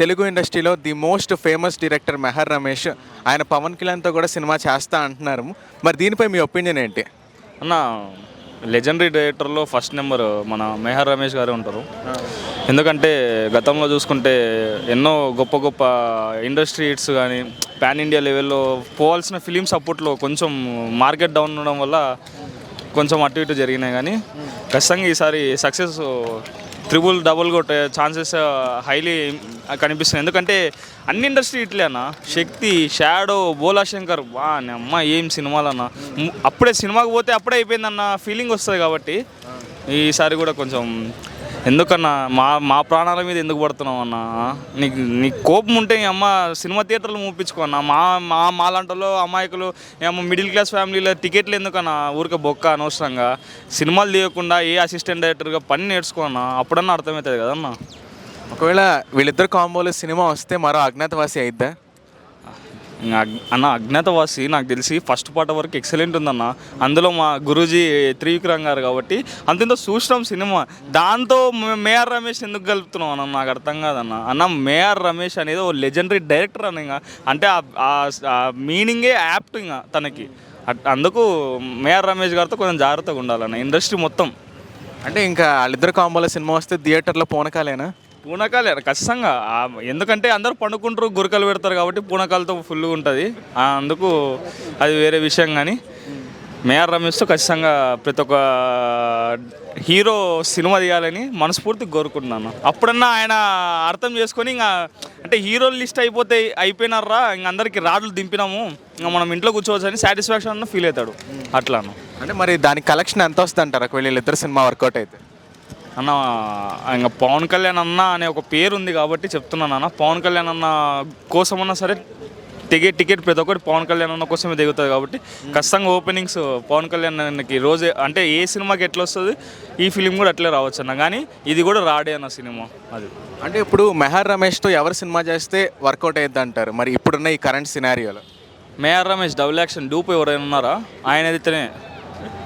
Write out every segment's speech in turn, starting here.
తెలుగు ఇండస్ట్రీలో the most famous director Meher Ramesh ఆయన పవన్ కళ్యాణ్తో కూడా సినిమా చేస్తా అంటున్నారు. మరి దీనిపై మీ ఒపీనియన్ ఏంటి? అన్న లెజెండరీ డైరెక్టర్లో ఫస్ట్ నెంబర్ మన మెహర్ రమేష్ గారే ఉంటారు. ఎందుకంటే గతంలో చూసుకుంటే ఎన్నో గొప్ప గొప్ప ఇండస్ట్రీ హిట్స్ కానీ పాన్ ఇండియా లెవెల్లో పోవాల్సిన ఫిలిమ్స్ అప్పట్లో కొంచెం మార్కెట్ డౌన్ ఉండడం వల్ల కొంచెం అటు ఇటు జరిగినాయి కానీ ఖచ్చితంగా ఈసారి సక్సెస్ త్రిబుల్ డబుల్ కొట్టే ఛాన్సెస్ హైలీ కనిపిస్తుంది ఎందుకంటే అన్ని ఇండస్ట్రీ ఇట్లే అన్న. శక్తి షాడో బోలా శంకర్ బా నే అమ్మ ఏం సినిమాలన్న. అప్పుడే సినిమాకి పోతే అప్పుడే అయిపోయిందన్న ఫీలింగ్ వస్తుంది కాబట్టి ఈసారి కూడా కొంచెం ఎందుకన్నా? మా మా ప్రాణాల మీద ఎందుకు పడుతున్నావు అన్న? నీకు నీకు కోపం ఉంటే అమ్మ సినిమా థియేటర్లు మూపించుకో అన్న. మా మా మాలాంటలో అమాయకులు ఏమో మిడిల్ క్లాస్ ఫ్యామిలీలో టికెట్లు ఎందుకన్నా? ఊరికే బొక్క అనవసరంగా. సినిమాలు తీయకుండా ఏ అసిస్టెంట్ డైరెక్టర్గా పని నేర్చుకోన్నా అప్పుడన్నా అర్థమవుతుంది కదన్నా? ఒకవేళ వీళ్ళిద్దరు కాంబోలో సినిమా వస్తే మరో అజ్ఞాతవాసి అయిద్దా? అన్న అజ్ఞాతవాసి నాకు తెలిసి ఫస్ట్ పార్ట్ వరకు ఎక్సలెంట్ ఉందన్న. అందులో మా గురూజీ త్రివిక్రమ్ గారు కాబట్టి అంతేంతో చూసినాం సినిమా. దాంతో మే- మేఆర్ రమేష్ ఎందుకు కలుపుతున్నాం అన్న నాకు అర్థం కాదన్న. అన్న మేఆర్ రమేష్ అనేది ఓ లెజెండరీ డైరెక్టర్ అన్న ఇంకా. అంటే ఆ మీనింగే యాప్ట్ ఇంకా తనకి. అట్- అందుకు మేఆర్ రమేష్ గారితో కొంచెం జాగ్రత్తగా ఉండాలన్న ఇండస్ట్రీ మొత్తం. అంటే ఇంకా వాళ్ళిద్దరు కాంబోలో సినిమా వస్తే థియేటర్లో పోనకాలేనా? పూనకాలే ఖచ్చితంగా. ఆ, ఎందుకంటే అందరూ పండుకుంటారు గురకలు పెడతారు కాబట్టి పూనకాలతో ఫుల్గా ఉంటుంది. అందుకు అది వేరే విషయం కానీ. మేఆర్ రమేష్తో ఖచ్చితంగా ప్రతి ఒక్క హీరో సినిమా తీయాలని మనస్ఫూర్తిగా కోరుకుంటున్నాను. అప్పుడన్నా ఆయన అర్థం చేసుకొని ఇంకా అంటే హీరో లిస్ట్ అయిపోతే అయిపోయినారా ఇంక అందరికి రాడ్లు దింపినాము ఇంకా మనం ఇంట్లో కూర్చోవచ్చు అని సాటిస్ఫాక్షన్ అన్న ఫీల్ అవుతాడు. అట్లాను. అంటే మరి దానికి కలెక్షన్ ఎంత వస్తుంది అంటారు ఒకవేళ వీళ్ళిద్దరు సినిమా వర్కౌట్ అయితే. అన్న ఇంకా పవన్ కళ్యాణ్ అన్న అనే ఒక పేరు ఉంది కాబట్టి చెప్తున్నాను అన్న. పవన్ కళ్యాణ్ అన్న కోసమన్నా సరే టికెట్ టికెట్ ప్రతి ఒక్కటి పవన్ కళ్యాణ్ అన్న కోసమే దిగుతుంది కాబట్టి ఖచ్చితంగా ఓపెనింగ్స్ పవన్ కళ్యాణ్ అన్నకి రోజే అంటే ఏ సినిమాకి ఎట్లా వస్తుంది ఈ ఫిలిం కూడా అట్లే రావచ్చు అన్న. కానీ ఇది కూడా రాడే అన్న సినిమా అది. అంటే ఇప్పుడు మెహర్ రమేష్తో ఎవరు సినిమా చేస్తే వర్కౌట్ అయ్యిద్ది అంటారు? మరి ఇప్పుడున్న ఈ current సినారియోలో Meher Ramesh double action dupe ఎవరైనా ఉన్నారా? ఆయన అయితేనే.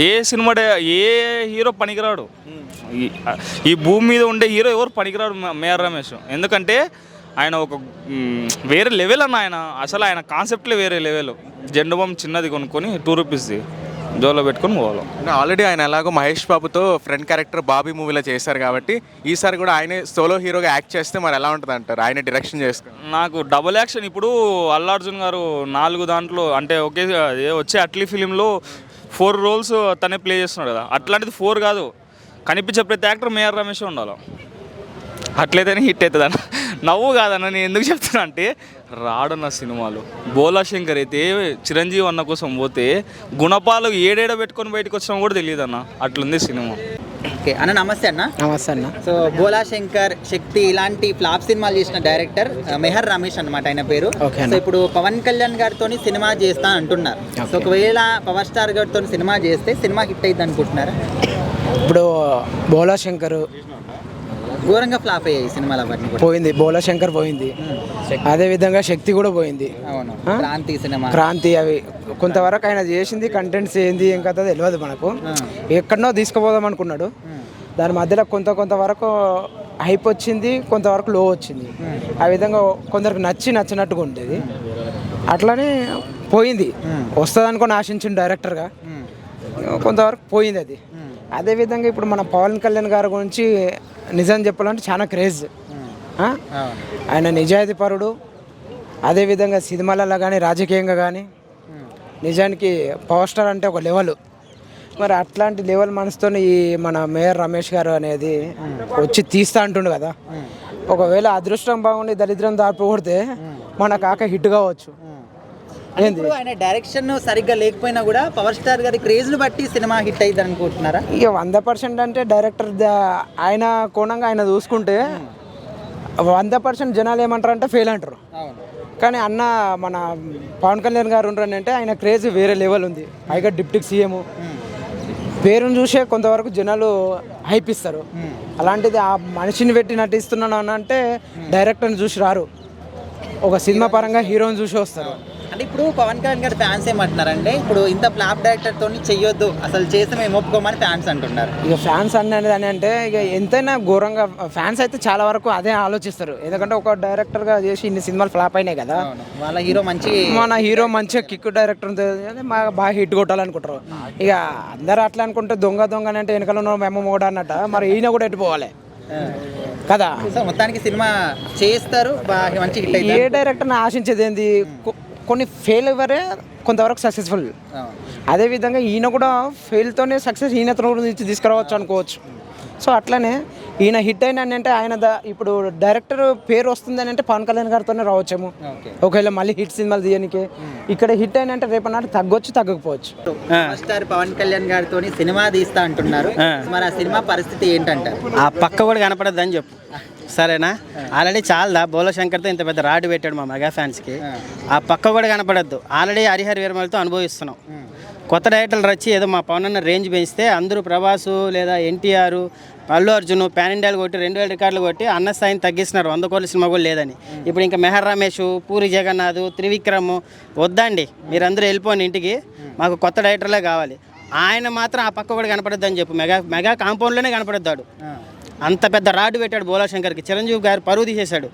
ఏ సినిమా ఏ హీరో పనికిరాడు? ఈ- భూమి మీద ఉండే హీరో ఎవరు పనికిరాడు మేఆర్ రమేష్? ఎందుకంటే ఆయన ఒక వేరే లెవెల్ అన్న ఆయన. అసలు ఆయన కాన్సెప్ట్లే వేరే లెవెల్. జెండు బామ్ చిన్నది కొనుక్కొని టూ రూపీస్ది జోలో పెట్టుకొని పోవాలి. ఆల్రెడీ ఆయన ఎలాగో మహేష్ బాబుతో ఫ్రెండ్ క్యారెక్టర్ బాబీ మూవీలో చేశారు కాబట్టి ఈసారి కూడా ఆయనే సోలో హీరోగా యాక్ట్ చేస్తే మరి ఎలా ఉంటుంది అంటారు? ఆయన డైరెక్షన్ చేసుకుని నాకు డబుల్ యాక్షన్ ఇప్పుడు అల్లార్జున్ గారు నాలుగు దాంట్లో అంటే ఒకే వచ్చే అట్లీ ఫిలింలో ఫోర్ రోల్స్ తనే ప్లే చేస్తున్నాడు కదా. అట్లాంటిది ఫోర్ కాదు. కనిపించే ప్రతి యాక్టర్ మేఆర్ రమేష్ ఉండాలి. అట్లయితేనే హిట్ అవుతుంది అన్న నవ్వు కాదన్న నేను ఎందుకు చెప్తున్నా అంటే రాడన్న సినిమాలు. బోలా శంకర్ అయితే చిరంజీవి అన్న కోసం పోతే గుణపాలు ఏడేడ పెట్టుకొని బయటకు వచ్చినా కూడా తెలియదు అన్న అట్లుంది సినిమా. ఓకే. అన్న నమస్తే అన్న. నమస్తే అన్న. సో బోలా శంకర్ శక్తి ఇలాంటి ఫ్లాప్ సినిమాలు చేసిన డైరెక్టర్ మెహర్ రమేష్ అన్నమాట ఆయన పేరు. సో ఇప్పుడు పవన్ కళ్యాణ్ గారితో సినిమా చేస్తా అంటున్నారు. సో ఒకవేళ పవర్ స్టార్ గారితో సినిమా చేస్తే సినిమా హిట్ అయింది అనుకుంటున్నారా? ఇప్పుడు బోలా శంకర్ ఘోరంగా ఫ్లాప్ అయ్యాయి సినిమాలు అవన్నీ కూడా. పోయింది. బోలా శంకర్ పోయింది. అదే విధంగా శక్తి కూడా పోయింది. అవును? క్రాంతి సినిమా. క్రాంతి అవి. కొంతవరకు ఆయన చేసింది కంటెంట్స్ ఏంది ఏం కథ తెలియదు మనకు. ఎక్కడనో తీసుకుపోదాం అనుకున్నాడు. దాని మధ్యలో కొంత కొంతవరకు హైప్ వచ్చింది కొంతవరకు లో వచ్చింది. ఆ విధంగా కొందరికి నచ్చి నచ్చినట్టుగా ఉండేది. అట్లానే పోయింది. వస్తుంది అనుకుని ఆశించిన డైరెక్టర్గా కొంతవరకు పోయింది అది. అదే విధంగా ఇప్పుడు మన పవన్ కళ్యాణ్ గారి గురించి నిజం చెప్పాలంటే చాలా క్రేజ్ ఆ? ఆయన నిజాయితీ పరుడు అదేవిధంగా సినిమాలలో కానీ రాజకీయంగా కానీ నిజానికి పవర్ స్టార్ అంటే ఒక లెవెల్ మరి అట్లాంటి లెవెల్ మనసుతో ఈ మన మేయర్ రమేష్ గారు అనేది వచ్చి తీస్తా అంటుండు కదా. ఒకవేళ అదృష్టం బాగుండి దరిద్రం దాపి కొడితే మన కాక హిట్ కావచ్చు. ఇప్పుడు ఆయన డైరెక్షన్ సరిగ్గా లేకపోయినా కూడా పవర్ స్టార్ గారి క్రేజ్ను బట్టి సినిమా హిట్ అయింది అనుకుంటున్నారా ఇక వంద పర్సెంట్ అంటే డైరెక్టర్ ఆయన కోణంగా ఆయన చూసుకుంటే వంద పర్సెంట్ జనాలు ఏమంటారు అంటే ఫెయిల్ అంటారు కానీ అన్న మన పవన్ కళ్యాణ్ గారు ఉండరు అంటే ఆయన క్రేజ్ వేరే లెవెల్ ఉంది. పైగా డిప్యూటీ సీఎం. పేరును చూసే కొంతవరకు జనాలు హైప్ ఇస్తారు. అలాంటిది ఆ మనిషిని పెట్టి నటిస్తున్నాను అని అంటే డైరెక్టర్ని చూసి రారు. ఒక సినిమా పరంగా హీరోని చూసి వస్తారు. అంటే ఇప్పుడు పవన్ కళ్యాణ్ గారి ఫ్యాన్స్ ఏమంటున్నారంటే ఇప్పుడు ఇంత ఫ్లాప్ డైరెక్టర్ తోని చెయ్యొద్దు అసలు చేస్తే మేము ఒప్పుకోమని ఫ్యాన్స్ అంటున్నారు. ఇక ఫ్యాన్స్ అనేది అని అంటే ఇక ఎంతైనా ఘోరంగా ఫ్యాన్స్ అయితే చాలా వరకు అదే ఆలోచిస్తారు. ఎందుకంటే ఒక డైరెక్టర్గా చేసి ఇన్ని సినిమాలు ఫ్లాప్ అయినాయి కదా. వాళ్ళ హీరో మంచి మన హీరో మంచిగా కిక్ డైరెక్టర్ బాగా బాగా హిట్ కొట్టాలనుకుంటారు. ఇక అందరు అట్లా అనుకుంటే దొంగ దొంగ అని అంటే వెనకాల మేము మొగడ అన్నట్ట మరి ఈయన కూడా ఎటు పోవాలి? కదా. మొత్తానికి సినిమా చేస్తారు మంచి ఏ డైరెక్టర్ని ఆశించేది ఏంది? కొన్ని ఫెయిల్ అవ్వరే కొంతవరకు సక్సెస్ఫుల్ అదేవిధంగా ఈయన కూడా ఫెయిల్తోనే సక్సెస్ ఈయన నుంచి తీసుకురావచ్చు అనుకోవచ్చు. సో అట్లనే ఈయన హిట్ అయిన అంటే ఆయన ద- ఇప్పుడు డైరెక్టర్ పేరు వస్తుందని అంటే పవన్ కళ్యాణ్ గారితోనే రావచ్చేమో. ఓకే. ఒకవేళ మళ్ళీ హిట్ సినిమాలు తీయనికి. ఇక్కడ హిట్ అయిన అంటే రేపు నాటి తగ్గొచ్చు తగ్గకపోవచ్చు. స్టార్ పవన్ కళ్యాణ్ గారితో సినిమా తీస్తా అంటున్నారు. మరి ఆ సినిమా పరిస్థితి ఏంటంటారు? ఆ పక్క కూడా కనపడద్దని చెప్పు. సరేనా? ఆల్రెడీ చాలదా? బోలో శంకర్తో ఇంత పెద్ద రాడు పెట్టాడు మా మెగా ఫ్యాన్స్కి. ఆ. పక్క కూడా కనపడద్దు. ఆల్రెడీ హరిహర వీరమలతో అనుభవిస్తున్నాం. కొత్త డైరెక్టర్లు వచ్చి ఏదో మా పవన్ అన్న రేంజ్ పెంచితే అందరూ ప్రభాసు లేదా ఎన్టీఆర్ అల్లు అర్జున్ పాన్ ఇండియాలు కొట్టి రెండు వేల రికార్డులు కొట్టి అన్న స్థాయిని తగ్గిస్తున్నారు. వంద కోట్ల సినిమా కూడా లేదని. ఇప్పుడు ఇంకా మెహర్ రమేష్ పూరి జగన్నాథ్ త్రివిక్రమ్ వద్దండి. మీరందరూ వెళ్ళిపోండి ఇంటికి. మాకు కొత్త డైరెక్టర్లే కావాలి. ఆయన మాత్రం ఆ పక్క కూడా కనపడద్దని చెప్పు. మెగా మెగా కాంపౌండ్లోనే కనపడద్దాడు. అంత పెద్ద రాడ్డు పెట్టాడు బోలా శంకర్కి చిరంజీవి గారు పరువు తీసేశాడు.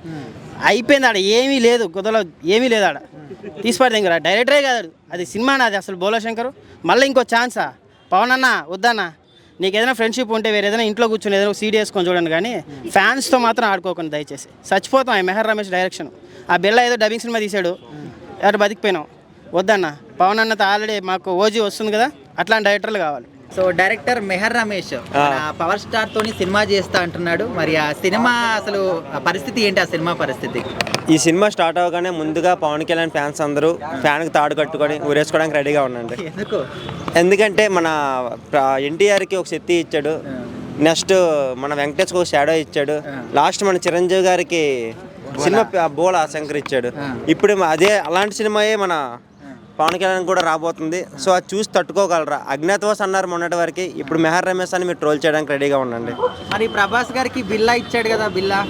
అయిపోయింది ఆడ ఏమీ లేదు కుదలో ఏమీ లేదు ఆడ తీసిపడి ఇంకా డైరెక్టరే కాదు అది సినిమా నాది అసలు బోలా మళ్ళీ ఇంకో ఛాన్సా పవన్ అన్న వద్దన్నా నీకు ఏదైనా ఫ్రెండ్షిప్ ఉంటే వేరే ఏదైనా ఇంట్లో కూర్చొని ఏదైనా సీడీ వేసుకొని చూడండి కానీ ఫ్యాన్స్తో మాత్రం ఆడుకోకండి దయచేసి. చచ్చిపోతాం ఆ మెహర్ రమేష్ డైరెక్షన్. ఆ బిళ్ళ ఏదో డబ్బింగ్ సినిమా తీశాడు. అటు బతికిపోయినాం. వద్దన్న పవన్ అన్నతో ఆల్రెడీ మాకు ఓజీ వస్తుంది కదా అట్లాంటి డైరెక్టర్లు కావాలి. So director Meher Ramesh power star తోని సినిమా చేస్తా అంటున్నాడు. మరి ఆ సినిమా అసలు పరిస్థితి ఏంటి ఆ సినిమా పరిస్థితి? ఈ సినిమా స్టార్ట్ అవగానే ముందుగా పవన్ కళ్యాణ్ ఫ్యాన్స్ అందరూ ఫ్యాన్కి తాడు కట్టుకొని ఊరేసుకోవడానికి రెడీగా ఉండండి. ఎందుకు? ఎందుకంటే మన ఎన్టీఆర్కి ఒక శక్తి ఇచ్చాడు. నెక్స్ట్ మన వెంకటేష్కి ఒక షాడో ఇచ్చాడు. లాస్ట్ మన చిరంజీవి గారికి సినిమా బోలా శంకర్ ఇచ్చాడు. ఇప్పుడు అదే అలాంటి సినిమాయే మన పవన్ కళ్యాణ్ కూడా రాబోతుంది. సో అది చూసి తట్టుకోగలరా? అజ్ఞాతవాస్ అన్నారు మొన్నటి వరకు. ఇప్పుడు మెహర్ రమేష్ అని మీరు ట్రోల్ చేయడానికి రెడీగా ఉండండి. మరి ప్రభాస్ గారికి బిల్లా ఇచ్చాడు కదా బిల్లా.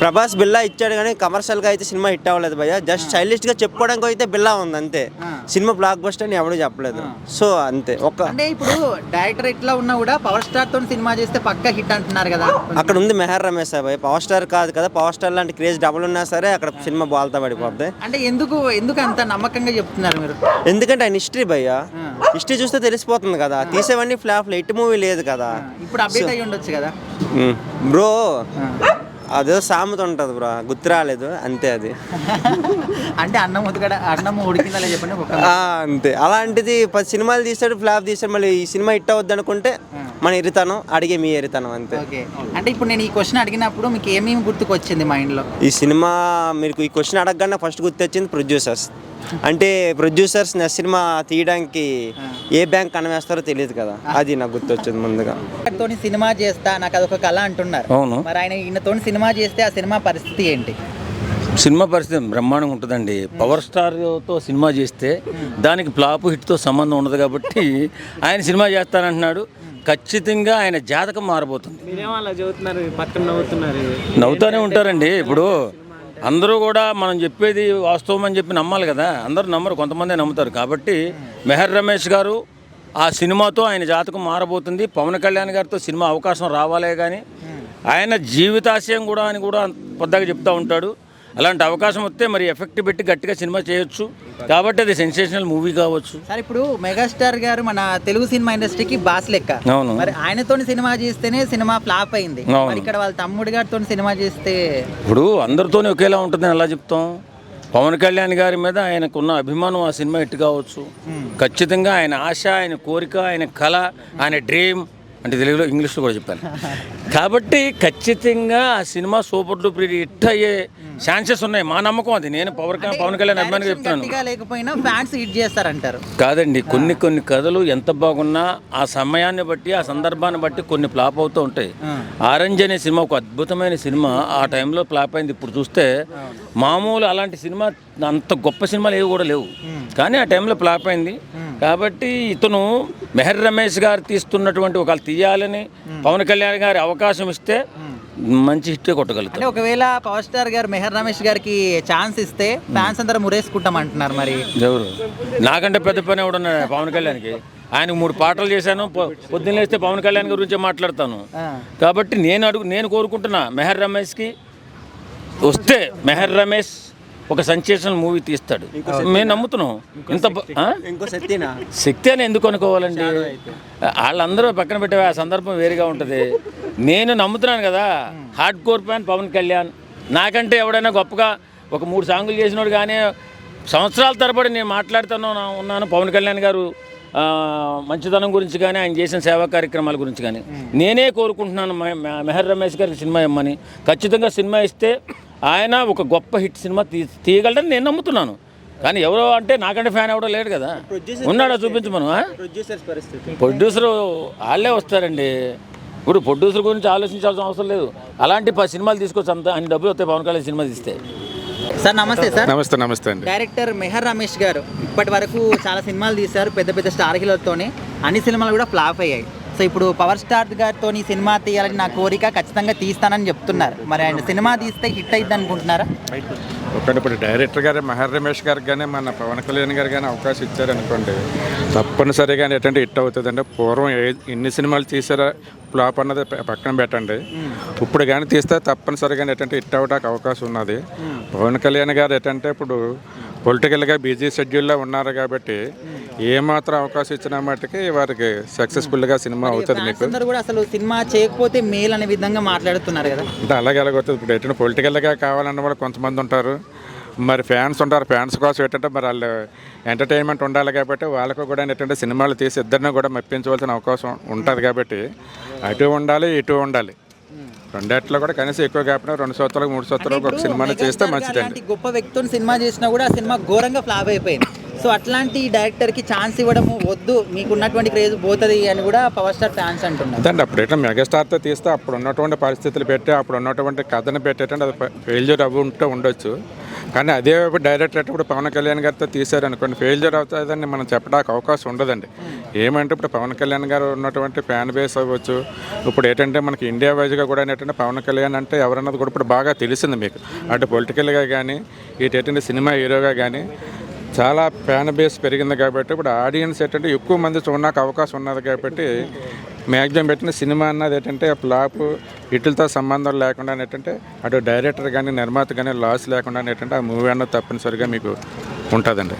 ప్రభాస్ బిల్లా ఇచ్చాడు కానీ కమర్షియల్గా అయితే సినిమా హిట్ అవ్వలేదు భయ్య. జస్ట్ స్టైలిష్గా చెప్పుకోవడానికి అయితే బిల్లా ఉంది అంతే. సినిమా బ్లాక్ బస్టర్ అని ఎవడు చెప్పలేదు. సో అంతే. ఒక అంటే ఇప్పుడు డైరెక్టర్ ఎట్లా ఉన్నా కూడా పవర్ స్టార్ తోని సినిమా చేస్తే పక్కా హిట్ అంటున్నారు కదా. అక్కడ ఉంది మెహర్ రమేష్ భయ్ పవర్ స్టార్ కాదు కదా. పవర్ స్టార్ లాంటి క్రేజ్ డబుల్ ఉన్నా సరే అక్కడ సినిమా బాల్తా పడిపోద్ది. అంటే ఎందుకు ఎందుకు అంత నమ్మకంగా చెప్తున్నారు మీరు? ఎందుకంటే ఆయన హిస్టరీ భయ్య. హిస్టరీ చూస్తే తెలిసిపోతుంది కదా. తీసేవన్నీ ఫ్లాప్ ఎయిట్ మూవీ లేదు కదా. ఇప్పుడు అప్డేట్ అయ్యి ఉండొచ్చు కదా. బ్రో అదేదో సామెత ఉంటుంది బ్రో. గుర్తు రాలేదు. అంతే అది. అంటే అన్నం ఉతకడ అన్నం ఉడికిందా చెప్పండి అంతే. అలాంటిది పది సినిమాలు తీసాడు ఫ్లాప్ తీసాడు మళ్ళీ ఈ సినిమా హిట్ అవద్దు అనుకుంటే మన ఎరితనం అడిగే మీ ఎరితనం అంతే. ఓకే. అంటే ఇప్పుడు నేను ఈ క్వశ్చన్ అడిగినప్పుడు మీకు ఏమేమి గుర్తుకొచ్చింది మైండ్లో ఈ సినిమా మీకు ఈ క్వశ్చన్ అడగగానే ఫస్ట్ గుర్తొచ్చింది ప్రొడ్యూసర్స్ అంటే ప్రొడ్యూసర్స్ నా సినిమా తీయడానికి ఏ బ్యాంక్ కనవేస్తారో తెలియదు కదా. అది నాకు గుర్తొచ్చింది ముందుగా. తోని సినిమా చేస్తా నాకు అదొక కళ అంటున్నారు. అవును. మరి ఆయన ఈయనతోని సినిమా చేస్తే ఆ సినిమా పరిస్థితి ఏంటి? సినిమా పరిస్థితి బ్రహ్మాండంగా ఉంటుందండి. పవర్ స్టార్తో సినిమా చేస్తే దానికి ఫ్లాప్ హిట్తో సంబంధం ఉండదు కాబట్టి ఆయన సినిమా చేస్తానంటున్నాడు. ఖచ్చితంగా ఆయన జాతకం మారబోతుంది. నవ్వుతూనే ఉంటారండి. ఇప్పుడు అందరూ కూడా మనం చెప్పేది వాస్తవం అని చెప్పి నమ్మాలి కదా. అందరూ నమ్మరు కొంతమంది నమ్ముతారు. కాబట్టి మెహర్ రమేష్ గారు ఆ సినిమాతో ఆయన జాతకం మారబోతుంది. పవన్ కళ్యాణ్ గారితో సినిమా అవకాశం రావాలే కానీ ఆయన జీవితాశయం కూడా అని కూడా పెద్దగా చెప్తూ ఉంటాడు. అలాంటి అవకాశం వస్తే మరి ఎఫెక్ట్ పెట్టి గట్టిగా సినిమా చేయొచ్చు. కాబట్టి అది సెన్సేషనల్ మూవీ కావచ్చు. సార్ ఇప్పుడు మెగాస్టార్ గారు మన తెలుగు సినిమా ఇండస్ట్రీకి బాస్ లెక్క. అవును. మరి ఆయనతోని సినిమా చేస్తేనే సినిమా ఫ్లాప్ అయింది. మరి ఇక్కడ వాళ్ళ తమ్ముడు గారితో సినిమా చేస్తే ఇప్పుడు అందరితోనే ఒకేలా ఉంటుందని ఎలా చెప్తాం? పవన్ కళ్యాణ్ గారి మీద ఆయనకున్న అభిమానం ఆ సినిమా హిట్ కావచ్చు. ఖచ్చితంగా ఆయన ఆశ ఆయన కోరిక ఆయన కళ ఆయన డ్రీమ్ అంటే తెలుగులో ఇంగ్లీష్లో కూడా చెప్పాను కాబట్టి ఖచ్చితంగా ఆ సినిమా సూపర్ డూపర్ హిట్ అయ్యే ఛాన్సెస్ ఉన్నాయి. మా నమ్మకం అది. నేను పవర్ పవన్ కళ్యాణ్ చెప్తున్నాను. లేకపోయినా ఫ్యాన్స్ హిట్ చేస్తారంటారు. కాదండి. కొన్ని కొన్ని కథలు ఎంత బాగున్నా ఆ సమయాన్ని బట్టి ఆ సందర్భాన్ని బట్టి కొన్ని ఫ్లాప్ అవుతూ ఉంటాయి. ఆరెంజ్ అనే సినిమా ఒక అద్భుతమైన సినిమా. ఆ టైంలో ఫ్లాప్ అయింది. ఇప్పుడు చూస్తే మామూలు అలాంటి సినిమా అంత గొప్ప సినిమాలు ఏవి కూడా లేవు. కానీ ఆ టైంలో ఫ్లాప్ అయింది. కాబట్టి ఇతను మెహర్ రమేష్ గారు తీస్తున్నటువంటి ఒక తీయాలని పవన్ కళ్యాణ్ గారి అవకాశం ఇస్తే మంచి హిట్టే కొట్టగలుగుతారు అంటే ఒకవేళ పవర్ స్టార్ గారు మెహర్ రమేష్ గారికి ఛాన్స్ ఇస్తే ఫ్యాన్స్ అందరూ మురేసుకుంటాం అంటున్నారు మరి. ఎవరు? నాకంటే పెద్ద పని ఎవడున్నాడు పవన్ కళ్యాణ్కి. ఆయనకు మూడు పాటలు చేశాను. పొద్దున్న లేస్తే పవన్ కళ్యాణ్ గురించి మాట్లాడతాను. కాబట్టి నేను అడుగు నేను కోరుకుంటున్నా మెహర్ రమేష్కి వస్తే మెహర్ రమేష్ ఒక సంచేషనల్ మూవీ తీస్తాడు. మేము నమ్ముతున్నాం. ఇంత శక్తి. అని ఎందుకు అనుకోవాలండి? వాళ్ళందరూ పక్కన పెట్టే ఆ సందర్భం వేరుగా ఉంటుంది. నేను నమ్ముతున్నాను కదా hard core fan Pavan Kalyan. నాకంటే ఎవడైనా గొప్పగా ఒక మూడు సాంగులు చేసినోడు కానీ సంవత్సరాల తరబడి నేను మాట్లాడుతాను ఉన్నాను పవన్ కళ్యాణ్ గారు. మంచితనం గురించి కానీ ఆయన చేసిన సేవా కార్యక్రమాల గురించి కానీ. నేనే కోరుకుంటున్నాను మెహర్ రమేష్ గారికి సినిమా ఇమ్మని. ఖచ్చితంగా సినిమా ఇస్తే ఆయన ఒక గొప్ప హిట్ సినిమా తీ తీయగలడని నేను నమ్ముతున్నాను. కానీ ఎవరో అంటే నాకంటే ఫ్యాన్ ఎవడో లేడు కదా. ఉన్నాడా చూపించమను పరిస్థితి. ప్రొడ్యూసర్ వాళ్ళే వస్తారండి. ఇప్పుడు ప్రొడ్యూసర్ గురించి ఆలోచించాల్సిన అవసరం లేదు. అలాంటి ప- సినిమాలు తీసుకొచ్చి అంత అన్ని డబ్బులు వస్తాయి పవన్ కళ్యాణ్ సినిమా తీస్తే. సార్ నమస్తే సార్. నమస్తే నమస్తే అండి. డైరెక్టర్ మెహర్ రమేష్ గారు ఇప్పటి వరకు చాలా సినిమాలు తీశారు పెద్ద పెద్ద స్టార్ హీరోలతోని. అన్ని సినిమాలు కూడా ఫ్లాప్ అయ్యాయి. సో ఇప్పుడు పవర్ స్టార్ గారితో సినిమా తీయాలని నా కోరిక ఖచ్చితంగా తీస్తానని చెప్తున్నారు. మరి ఆయన సినిమా తీస్తే హిట్ అయింది అనుకుంటున్నారా? ఒకటి ఇప్పుడు డైరెక్టర్ గారు మహర్ రమేష్ గారికి కానీ మన పవన్ కళ్యాణ్ గారు కానీ అవకాశం ఇచ్చారనుకోండి తప్పనిసరిగా ఎటువంటి హిట్ అవుతుంది అంటే పూర్వం ఎన్ని సినిమాలు తీసారో ఫ్లాప్ అన్నది పక్కన పెట్టండి. ఇప్పుడు కానీ తీస్తే తప్పనిసరిగా ఎటువంటి హిట్ అవడానికి అవకాశం ఉన్నది. పవన్ కళ్యాణ్ గారు ఎటంటే ఇప్పుడు పొలిటికల్గా బిజీ షెడ్యూల్లో ఉన్నారు కాబట్టి ఏమాత్రం అవకాశం ఇచ్చిన మట్టుకి వారికి సక్సెస్ఫుల్గా సినిమా అవుతుంది మీకు. కూడా అసలు సినిమా చేయకపోతే మేల్ అనే విధంగా మాట్లాడుతున్నారు కదా. అంటే అలాగే అలాగవుతుంది ఇప్పుడు ఎటువంటి పొలిటికల్గా కావాలన్న వాళ్ళు కొంతమంది ఉంటారు. మరి ఫ్యాన్స్ ఉంటారు. ఫ్యాన్స్ కోసం ఏంటంటే మరి వాళ్ళు ఎంటర్టైన్మెంట్ ఉండాలి కాబట్టి వాళ్ళకు కూడా ఏంటంటే సినిమాలు తీసి ఇద్దరిని కూడా మెప్పించవలసిన అవకాశం ఉంటుంది కాబట్టి అటు ఉండాలి ఇటు ఉండాలి. రెండిట్లో కూడా కనీసం ఎక్కువ కాకుండా రెండు సంవత్సరాలకు మూడు సంవత్సరాలకు ఒక సినిమాని చేస్తే మంచిదండి. గొప్ప వ్యక్తిని సినిమా చేసినా కూడా ఆ సినిమా ఘోరంగా ఫ్లాప్ అయిపోయింది. సో అట్లాంటి డైరెక్టర్కి ఛాన్స్ ఇవ్వడము వద్దు మీకు ఉన్నటువంటి క్రేజ్ పోతుంది అని కూడా పవర్ స్టార్ ఫ్యాన్స్ అంటున్నారు. అదండి అప్పుడు ఎట్లా మెగాస్టార్తో తీస్తే అప్పుడు ఉన్నటువంటి పరిస్థితులు పెట్టి అప్పుడు ఉన్నటువంటి కథను పెట్టేటంటే అది ఫెయిల్యూర్ అవ్వి ఉంటే ఉండొచ్చు. కానీ అదే డైరెక్టర్ ఇప్పుడు పవన్ కళ్యాణ్ గారితో తీశారు అనుకోండి ఫెయిల్యూర్ అవుతుందని మనం చెప్పడానికి అవకాశం ఉండదండి. ఏమంటే ఇప్పుడు పవన్ కళ్యాణ్ గారు ఉన్నటువంటి ఫ్యాన్ బేస్ అవ్వచ్చు ఇప్పుడు ఏంటంటే మనకి ఇండియా వైజ్గా కూడా ఏంటంటే పవన్ కళ్యాణ్ అంటే ఎవరన్నది కూడా ఇప్పుడు బాగా తెలిసింది మీకు. అటు పొలిటికల్గా కానీ ఇటు ఏంటంటే సినిమా హీరోగా కానీ చాలా ఫ్యాన్ బేస్ పెరిగింది కాబట్టి ఇప్పుడు ఆడియన్స్ ఏంటంటే ఎక్కువ మంది చూడడానికి అవకాశం ఉన్నది కాబట్టి మ్యాక్సిమం పెట్టిన సినిమా అన్నది ఏంటంటే ఫ్లాప్ ఇటులతో సంబంధం లేకుండా ఏంటంటే అటు డైరెక్టర్ కానీ నిర్మాత కానీ లాస్ లేకుండా ఏంటంటే ఆ మూవీ అన్నది తప్పనిసరిగా మీకు ఉంటుందండి.